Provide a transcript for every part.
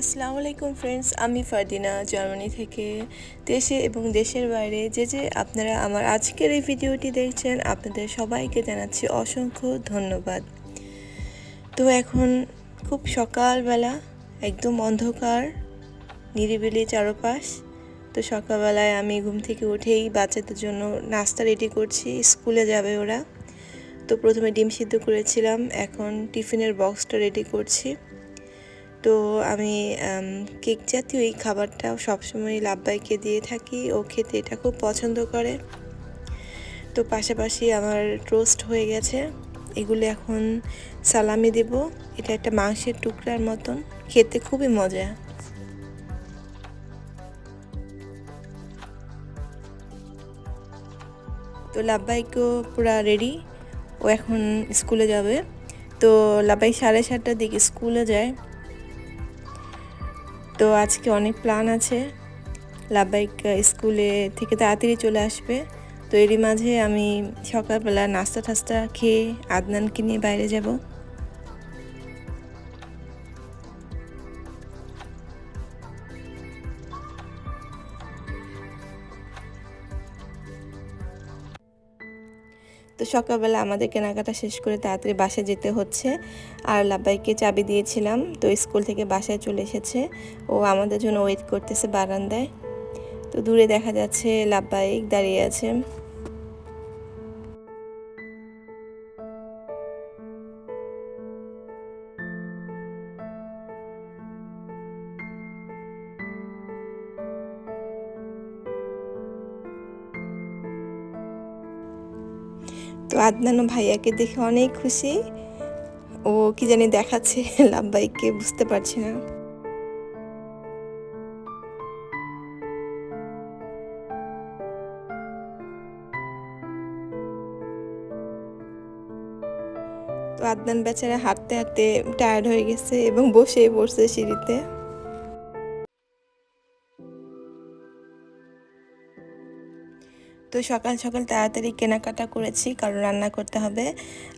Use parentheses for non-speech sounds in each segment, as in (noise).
আসসালামু আলাইকুম ফ্রেন্ডস, আমি ফারদিনা, জার্মানি থেকে দেশে এবং দেশের বাইরে। যে যে আপনারা আমার আজকের এই ভিডিওটি দেখছেন, আপনাদের সবাইকে জানাচ্ছি অসংখ্য ধন্যবাদ। তো এখন খুব সকালবেলা, একদম অন্ধকার, নিরিবিলি চারপাশ। তো সকালবেলায় আমি ঘুম থেকে উঠেই বাচ্চাদের জন্য নাস্তা রেডি করছি, স্কুলে যাবে ওরা। তো প্রথমে ডিম সিদ্ধ করেছিলাম, এখন টিফিনের বক্সটা রেডি করছি। তো আমি কেক জাতীয় এই খাবারটা সবসময় লাভবাইকে দিয়ে থাকি। ও খেতে এটা খুব পছন্দ করে। তো পাশাপাশি আমার টোস্ট হয়ে গেছে। এগুলো এখন সালামি দেব। এটা একটা মাংসের টুকরার মতন। খেতে খুবই মজা। তো লাভবাইকও পুরা রেডি ও এখন স্কুলে যাবে। তো লাভবাই সাড়ে সাতটার দিকে স্কুলে যায়। তো আজকে অনেক প্ল্যান আছে। লাভবাইক স্কুলে থেকে তাড়াতাড়ি চলে আসবে। তো এরই মাঝে আমি সকালবেলা নাস্তা টাস্তা খেয়ে আদনানকে নিয়ে বাইরে যাব। তো সকালবেলা আমাদের কেনাকাটা শেষ করে তাড়াতাড়ি বাসায় যেতে হচ্ছে। আর লাব্বাইকে চাবি দিয়েছিলাম, তো স্কুল থেকে বাসায় চলে এসেছে। ও আমাদের জন্য ওয়েট করতেছে বারান্দায়। তো দূরে দেখা যাচ্ছে লাব্বাইক দাঁড়িয়ে আছে। তো আদনানো ভাইয়াকে দেখে অনেক খুশি। ও কি জানি দেখাচ্ছে (laughs) লাভবাইকে বুঝতে পারছি না। আদনান বেচারা হাঁটতে হাঁটতে টায়ার্ড হয়ে গেছে এবং বসেই পড়ছে সিঁড়িতে। তো সকাল সকাল তাড়াতাড়ি কেনাকাটা করেছি, কারণ রান্না করতে হবে।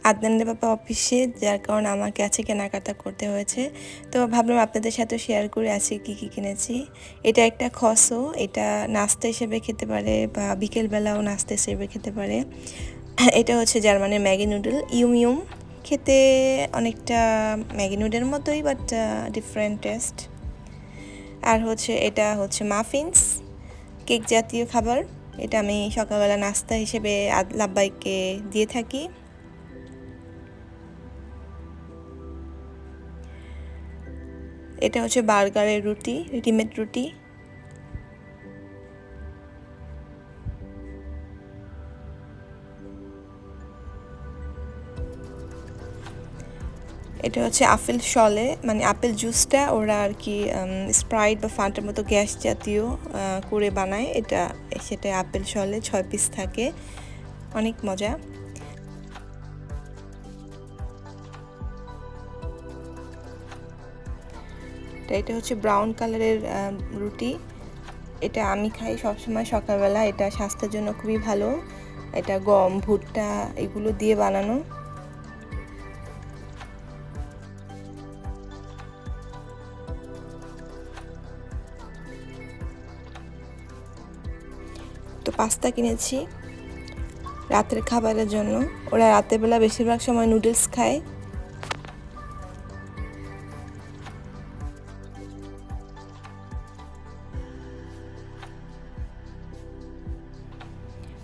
আদনানের বাবা অফিসে, যার কারণে আমাকে আছে কেনাকাটা করতে হয়েছে। তো ভাবলাম আপনাদের সাথে শেয়ার করে আছি কি কি কিনেছি। এটা একটা খসো এটা নাস্তা হিসেবে খেতে পারে বা বিকেলবেলাও নাস্তা হিসেবে খেতে পারে। এটা হচ্ছে জার্মানের ম্যাগি নুডল। ইউম ইউম, খেতে অনেকটা ম্যাগি নুডের মতোই বাট ডিফারেন্ট টেস্ট আর হচ্ছে, এটা হচ্ছে মাফিনস কেক জাতীয় খাবার। এটা আমি সকালবেলা নাস্তা হিসেবে লাব্বাইকে দিয়ে থাকি। এটা হচ্ছে বার্গারের রুটি রেডিমেড রুটি। এটা হচ্ছে আপেল শলে মানে আপেল জুসটা ওরা আর কি স্প্রাইট বা ফান্টার মতো গ্যাস জাতীয় করে বানায়। এটা সেটা আপেল শলে ছয় পিস থাকে। অনেক মজা। এটা হচ্ছে ব্রাউন কালারের রুটি। এটা আমি খাই সবসময় সকালবেলা। এটা স্বাস্থ্যের জন্য খুবই ভালো। এটা গম, ভুট্টা এগুলো দিয়ে বানানো। তো পাস্তা কিনেছি রাতের খাবারের জন্য। ওরা রাতের বেলা বেশিরভাগ সময় নুডলস খায়।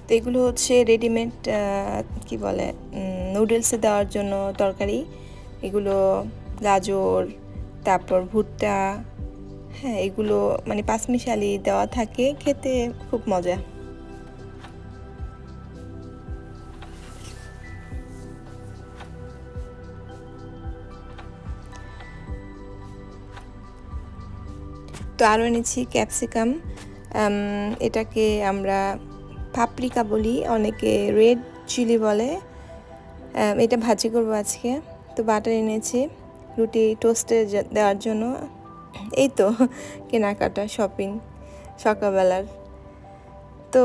তো এগুলো হচ্ছে রেডিমেড কি বলে নুডলসে দেওয়ার জন্য তরকারি। এগুলো গাজর, তারপর ভুট্টা হ্যাঁ এগুলো মানে পাঁচমিশালি দেওয়া থাকে, খেতে খুব মজা। তো আরও এনেছি ক্যাপসিকাম। এটাকে আমরা পাপরিকা বলি, অনেকে রেড চিলি বলে। এটা ভাজি করব আজকে। তো বাটার এনেছি, রুটি টোস্টে দেওয়ার জন্য। এই তো, কেনাকাটা, শপিং, সকালবেলার। তো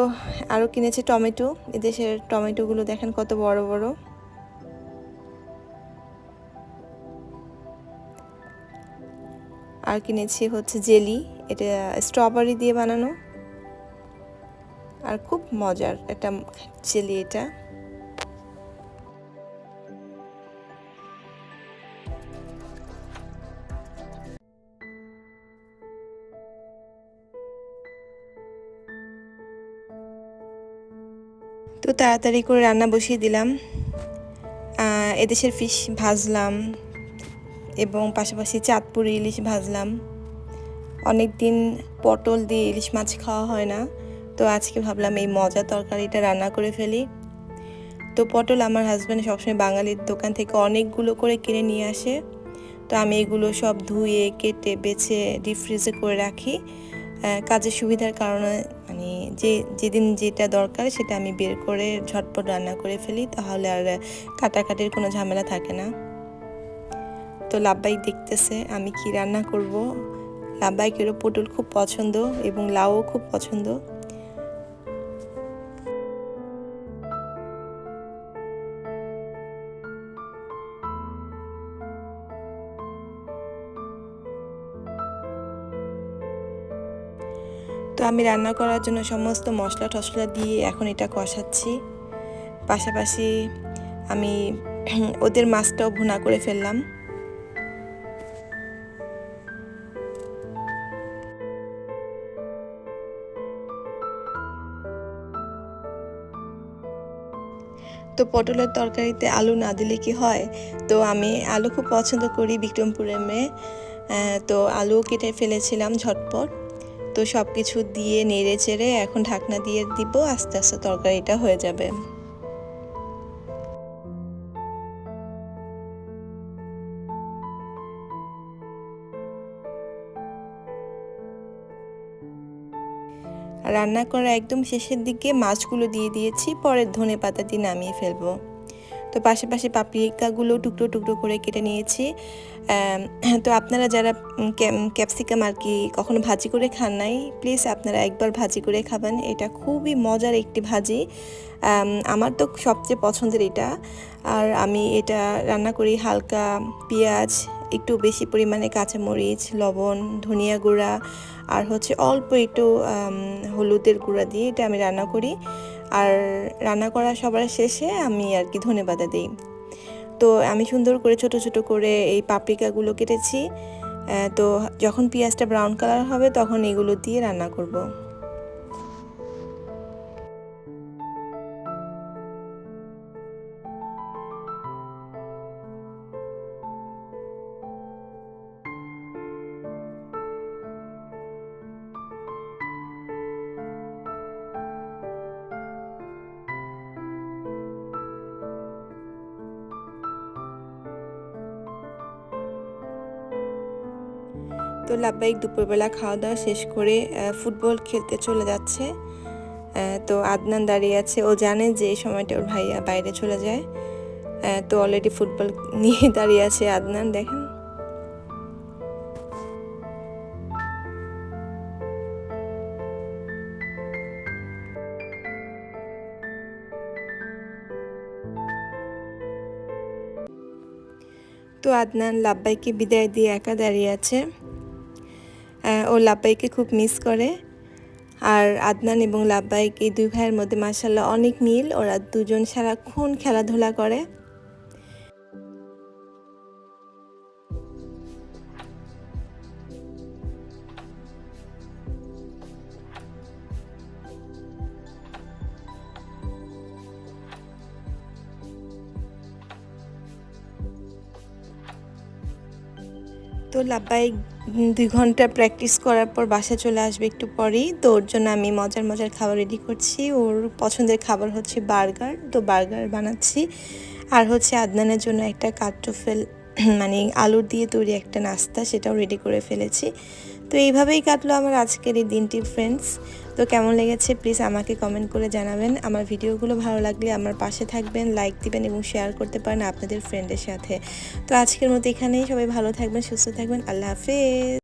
আরও কিনেছি টমেটো। এদেশের টমেটোগুলো দেখেন কত বড় বড়। আর কিনেছি হচ্ছে জেলি, এটা স্ট্রবেরি দিয়ে বানানো। আর খুব মজার একটা জেলি এটা। তো তাড়াতাড়ি করে রান্না বসিয়ে দিলাম। এদেশের ফিশ ভাজলাম। এবং পাশাপাশি চাঁদপুরি ইলিশ ভাজলাম। অনেক দিন পটল দিয়ে ইলিশ মাছ খাওয়া হয় না, তো আজকে ভাবলাম এই মজা তরকারিটা রান্না করে ফেলি। তো পটল আমার হাজব্যান্ড সবসময় বাঙালির দোকান থেকে অনেকগুলো করে কিনে নিয়ে আসে। তো আমি এগুলো সব ধুয়ে, কেটে, বেছে ডিপ ফ্রিজে করে রাখি। কাজের সুবিধার কারণে মানে যে, যেদিন যেটা দরকার সেটা আমি বের করে ঝটপট রান্না করে ফেলি, তাহলে আর কাটাকাটির কোনো ঝামেলা থাকে না। তো লাভবাইক দেখতেছে, আমি কি রান্না করব? লাভবাইকেরও পটল খুব পছন্দ এবং লাউও খুব পছন্দ। তো আমি রান্না করার জন্য সমস্ত মশলা টশলা দিয়ে এখন এটা কষাচ্ছি। পাশাপাশি আমি ওদের মাছটাও ভুনা করে ফেললাম। তো পটলের তরকারিতে আলু না দিলে কি হয়? তো আমি আলু খুব পছন্দ করি বিক্রমপুরের মেয়ে। তো আলু কেটে ফেলেছিলাম ঝটপট। তো সব কিছু দিয়ে নেড়ে চেড়ে এখন ঢাকনা দিয়ে দিব, আস্তে আস্তে তরকারিটা হয়ে যাবে। রান্না করা একদম শেষের দিকে মাছগুলো দিয়ে দিয়েছি পরে ধনে পাতা দিয়ে নামিয়ে ফেলব। তো পাশাপাশি পাপরিকাগুলো টুকরো টুকরো করে কেটে নিয়েছি। তো আপনারা যারা ক্যাপসিকাম আর কি কখনো ভাজি করে খান নাই, প্লিজ আপনারা একবার ভাজি করে খাবেন। এটা খুবই মজার একটি ভাজি। আমার তো সবচেয়ে পছন্দের এটা। আর আমি এটা রান্না করি হালকা পেঁয়াজ একটু বেশি পরিমাণে কাঁচামরিচ, লবণ, ধনিয়া গুঁড়া আর হচ্ছে অল্প একটু হলুদের গুঁড়া দিয়ে এটা আমি রান্না করি। আর রান্না করা সবার শেষে আমি আর কি ধনে দিই। তো আমি সুন্দর করে ছোট ছোট করে এই পাপরিকাগুলো কেটেছি। তো যখন পেঁয়াজটা ব্রাউন কালার হবে তখন এগুলো দিয়ে রান্না করব। তো লাভবাহিক দুপুরবেলা খাওয়া দাওয়া শেষ করে ফুটবল খেলতে চলে যাচ্ছে। তো আদনান দাঁড়িয়ে আছে। ও জানে যে এই সময়টা ওর ভাইয়া বাইরে চলে যায়। তো অলরেডি ফুটবল (laughs) নিয়ে দাঁড়িয়ে আছে আদনান, দেখেন। তো আদনান লাব্বাইকে বিদায় দিয়ে একা দাঁড়িয়ে আছে। লাব্বাইকে খুব মিস করে। আর আদনান এবং লাব্বাইক এই দুই ভাইয়ের মধ্যে মাসাল্লাহ অনেক মিল। ওরা দুজন সারাক্ষণ খেলাধুলা করে। তো লাব্বাই দুই ঘণ্টা প্র্যাকটিস করার পর বাসা চলে আসবে একটু পরেই। তো ওর জন্য আমি মজার মজার খাবার রেডি করছি। ওর পছন্দের খাবার হচ্ছে বার্গার। তো বার্গার বানাচ্ছি। আর হচ্ছে আদনানের জন্য একটা কাট্টোফেল মানে আলুর দিয়ে তৈরি একটা নাস্তা, সেটাও রেডি করে ফেলেছি। তো এইভাবেই কাটলো আমার আজকের এই দিনটি ফ্রেন্ডস তো কেমন লেগেছে প্লিজ আমাকে কমেন্ট করে জানাবেন। আমার ভিডিওগুলো ভালো লাগলে আমার পাশে থাকবেন লাইক দিবেন এবং শেয়ার করতে পারেন আপনাদের ফ্রেন্ডের সাথে। তো আজকের মতো এখানেই সবাই ভালো থাকবেন, সুস্থ থাকবেন। আল্লাহ হাফেজ।